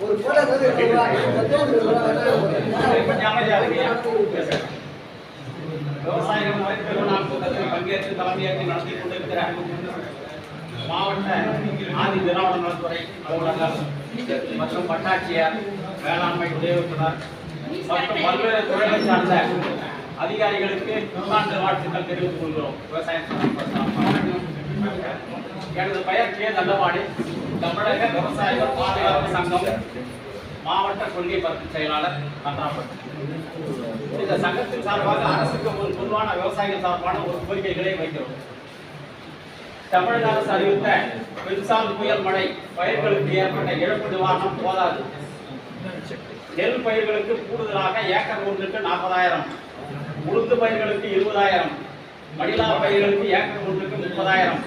ஒரு போட்டோ விவசாயிகள் முறை பெருநாள் பங்கேற்று தலைமையேற்று நடத்தி கொண்டிருக்கிற மாவட்ட ஆதி திராவிட நலத்துறை அலுவலர்கள் மற்றும் வட்டாட்சியர் வேளாண்மை உதவிக்குனர் மற்றும் பல்வேறு துறைகளை சார்ந்த அதிகாரிகளுக்கு புத்தாண்டு வாழ்த்துக்கள் தெரிவித்துக் கொள்கிறோம் விவசாயம் எனது பெயர் கே. நல்லவாடி தமிழக விவசாயிகள் பாதுகாப்பு சங்கம் மாவட்ட கொள்கை பரப்பு செயலாளர் கன்றாப்பட்டு இந்த சங்கத்தின் சார்பாக அரசுக்கு ஒரு பொதுவான விவசாயிகள் சார்பான ஒரு கோரிக்கைகளை வைக்கிறோம். தமிழக அரசு அறிவித்த மின்சார புயல் மழை பயிர்களுக்கு ஏற்பட்ட இழப்பு நிவாரணம் போதாது. நெல் பயிர்களுக்கு கூடுதலாக ஏக்கர் ஒன்றுக்கு நாற்பதாயிரம். உளுந்து பயிர்களுக்கு இருபதாயிரம். மடிலா பயிர்களுக்கு ஏக்கர் ஒன்றுக்கு முப்பதாயிரம்.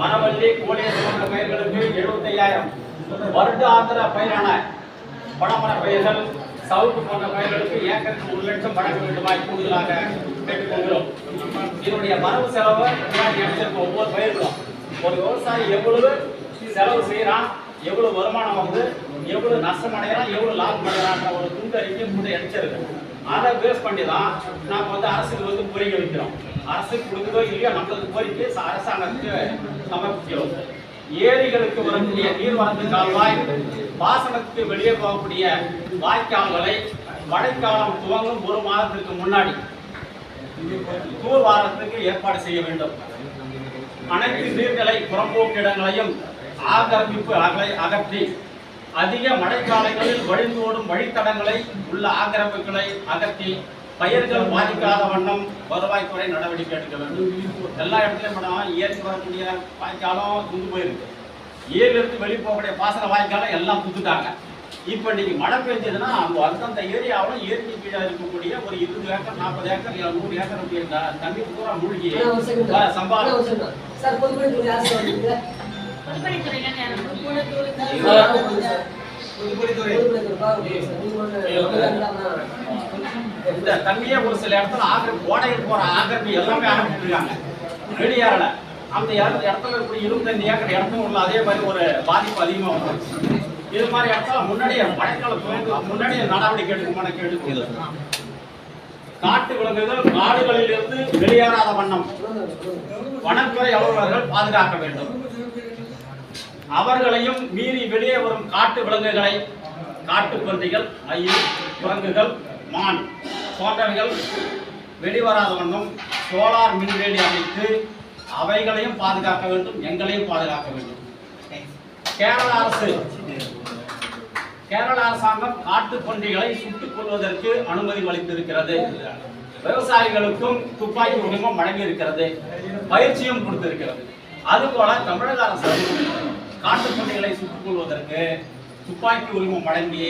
மணவள்ளி கோழியர் போன்ற பயிர்களுக்கு எழுபத்தையாயிரம். வருட ஆந்திர பயிரான பழமர பயிர்கள் சவுக்கு போன்ற பயிர்களுக்கு ஏக்கருக்கு ஒரு லட்சம் வழங்க வேண்டுமாய் கூடுதலாக கேட்டுக்கொள்கிறோம். இதனுடைய வரவு செலவு முன்னாடி ஒவ்வொரு பயிர்களும். ஒரு விவசாயி எவ்வளவு செலவு செய்யறான்? எவ்வளவு வருமானம் வந்து எவ்வளவு நஷ்டம் அடைகிறான் எவ்வளவு லாபம் அடைகிறான்ற ஒரு துண்டு அறிக்கை கூட அடிச்சிருக்கு அதை பேஸ் பண்ணி தான் நாம் வந்து அரசுக்கு வந்து கோரிக்கை வைக்கிறோம். அரசுக்கு கொடுக்குதோ இல்லையோ நம்மளுக்கு கோரிக்கை அரசாங்கத்துக்கு சமர்ப்பிக்கிறோம். ஏரிகளுக்கு வரக்கூடிய நீர்வரத்து கால்வாய் பாசனத்துக்கு வெளியே போகக்கூடிய வாய்க்கால்களை மழைக்காலம் துவங்கும் ஒரு மாதத்திற்கு முன்னாடி தூர் வாரத்துக்கு ஏற்பாடு செய்ய வேண்டும். அனைத்து நீர்நிலை புறம்போக்கு இடங்களையும் ஆக்கிரமிப்பு அகலை அகற்றி அதிக மழைக்காலங்களில் வழிந்து ஓடும் வழித்தடங்களை உள்ள ஆக்கிரமிப்புகளை அகற்றி பயிர்கள் பாதிக்காத வண்ணம் வருவாய்த்துறை நடவடிக்கை எடுக்க வேண்டும். எல்லா இடத்துலையும் படம் ஏறி வரக்கூடிய வாய்க்காலம் துண்டு போயிருக்கு. ஏரியிலிருந்து வெளியே போகக்கூடிய பாசன வாய்க்காலம் எல்லாம் துத்துட்டாங்க இப்போ இன்னைக்கு மழை பெஞ்சதுன்னா அந்த அந்தந்த ஏரியாவில் இயற்கை கீழே இருக்கக்கூடிய ஒரு இருபது ஏக்கர் நாற்பது ஏக்கர் இல்லை நூறு ஏக்கர் அப்படி இருந்தா தண்ணி பூரா மூழ்கி வ- இந்த தண்ணியே ஒரு சில இடத்துல ஆக்கிரமி ஓடையில் போற ஆக்கிரமி எல்லாமே ஆரம்பிச்சிருக்காங்க. வெளியேறல அந்த இடத்துல இடத்துல இருக்கக்கூடிய இருபத்தஞ்சு ஏக்கர் இடத்தும் உள்ள அதே மாதிரி ஒரு பாதிப்பு அதிகமாக வரும். இது மாதிரி இடத்துல முன்னாடியே மழைக்காலம் துவங்க முன்னாடியே நடவடிக்கை எடுக்குமான கேட்டு காட்டு விலங்குகள் காடுகளில் இருந்து வெளியேறாத வண்ணம். வனத்துறை அலுவலர்கள் பாதுகாக்க வேண்டும். அவர்களையும் மீறி வெளியே வரும் காட்டு விலங்குகளை காட்டுப்பன்றிகள் மயில் குரங்குகள் மான் போன்றவைகள் வெளிவராத வண்ணம் சோலார் மின்வேலி அமைத்து அவைகளையும் பாதுகாக்க வேண்டும் எங்களையும் பாதுகாக்க வேண்டும். கேரள அரசு கேரள அரசாங்கம் காட்டுப்பன்றிகளை சுட்டுக் கொள்வதற்கு அனுமதி அளித்திருக்கிறது. விவசாயிகளுக்கும் துப்பாக்கி உரிமம் வழங்கி இருக்கிறது பயிற்சியும் கொடுத்திருக்கிறது. அதுபோல தமிழக அரசு காட்டுப்பன்றிகளை சுட்டுக் கொள்வதற்கு துப்பாக்கி உரிமம் வழங்கி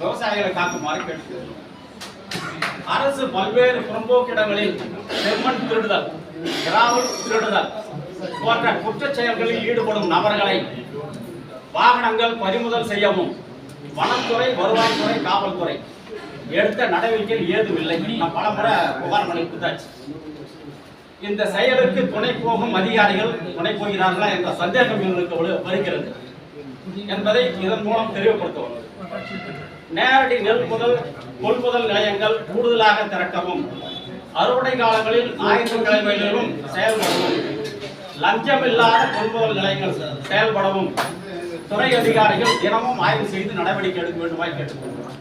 விவசாயிகளை காக்குமாறு கேட்டுக்கொள்கிறோம். அரசு பல்வேறு புறம்போக்கிடங்களில் செம்மண் திருடுதல் கிராவல் திருடுதல் போன்ற குற்ற செயல்களில் ஈடுபடும் நபர்களை வாகனங்கள் பறிமுதல் செய்யவும் வனத்துறை வருவாய்த்துறை காவல்துறை எடுத்த நடவடிக்கைகள் ஏதுமில்லை நான் பல முறை புகார் மனு கொடுத்தாச்சு இந்த செயலுக்கு துணை போகும் அதிகாரிகள் துணை போகிறார்களா என்ற சந்தேகம் எங்களுக்கு வருகிறது என்பதை இதன் மூலம் தெளிவுபடுத்துவோம். நேரடி நெல் முதல் கொள்முதல் நிலையங்கள் கூடுதலாக திறக்கவும் அறுவடை காலங்களில் ஞாயிற்றுக்கிழமைகளிலும் செயல்படவும் லஞ்சமில்லாத கொள்முதல் நிலையங்கள் செயல்படவும் துறை அதிகாரிகள் தினமும் ஆய்வு செய்து நடவடிக்கை எடுக்க வேண்டுமாய் கேட்டுக்கொள்கிறோம்.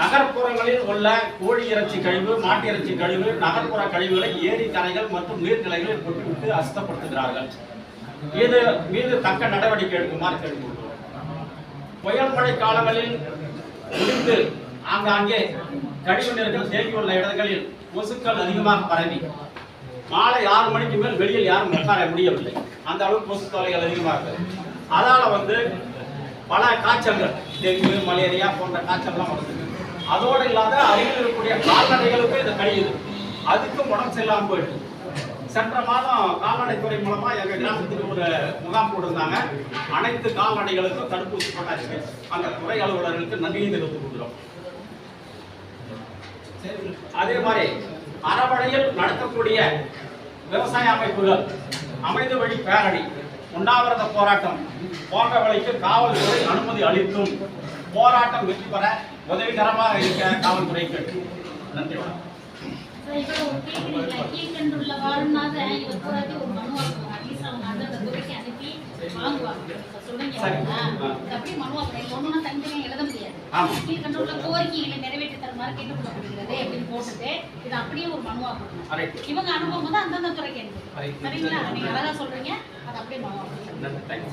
நகர்ப்புறங்களில் உள்ள கோழி இறைச்சி கழிவு மாட்டு இறைச்சி கழிவு நகர்ப்புற கழிவுகளை ஏரி கரைகள் மற்றும் நீர்நிலைகளில் கொட்டிவிட்டு அசுத்தப்படுத்துகிறார்கள். இது மீது தக்க நடவடிக்கை எடுக்குமாறு கேட்டுக்கொள்கிறோம். புயல் மழை காலங்களில் முடிந்து ஆங்காங்கே கழிவு நீர்கள் தேங்கியுள்ள இடங்களில் கொசுக்கள் அதிகமாக பரவி. மாலை ஆறு மணிக்கு மேல் வெளியில் யாரும் உட்கார முடியவில்லை. அந்த அளவுக்கு கொசு தொலைகள் அதிகமாக இருக்குது. அதால் வந்து பல காய்ச்சல்கள் டெங்கு மலேரியா போன்ற காய்ச்சல்லாம் வருது அதோடு இல்லாத அருகில் இருக்கக்கூடிய கால்நடைகளுக்கும் இதை கழியுது. அதுக்கும் உடம்பு சரியில்லாமல் போயிடுது. சென்ற மாதம் கால்நடைத்துறை மூலமா எங்க கிராமத்துக்கு ஒரு முகாம் போட்டிருந்தாங்க. அனைத்து கால்நடைகளுக்கும் தடுப்பூசி போட்டாச்சு. அந்த துறை அலுவலர்களுக்கு நன்றியை தெரிவித்துக் கொள்கிறோம். அதே மாதிரி அறவழையில் நடத்தக்கூடிய விவசாய அமைப்புகள் அமைந்து வழி பேரணி உண்ணாவிரத போராட்டம் போன்றவர்களுக்கு காவல்துறை அனுமதி அளித்தும் போராட்டம் வெற்றி பெற உதவிகரமாக இருக்க காவல்துறைக்கு நன்றி வணக்கம். கோரிக்கைகளை நிறைவேற்றி தருமாறு கேட்டுக்கொள்ளப்படுகிறது அப்படின்னு போட்டுட்டு இது அப்படியே ஒரு மனு ஆக்கணும் ரைட் இவங்க அனுப்பும் போது அந்தந்த துறைக்கு சரிங்களா? நீங்க அழகா சொல்றீங்க. அது அப்படியே மனு ஆக்கணும் நன்றி. தேங்க்யூ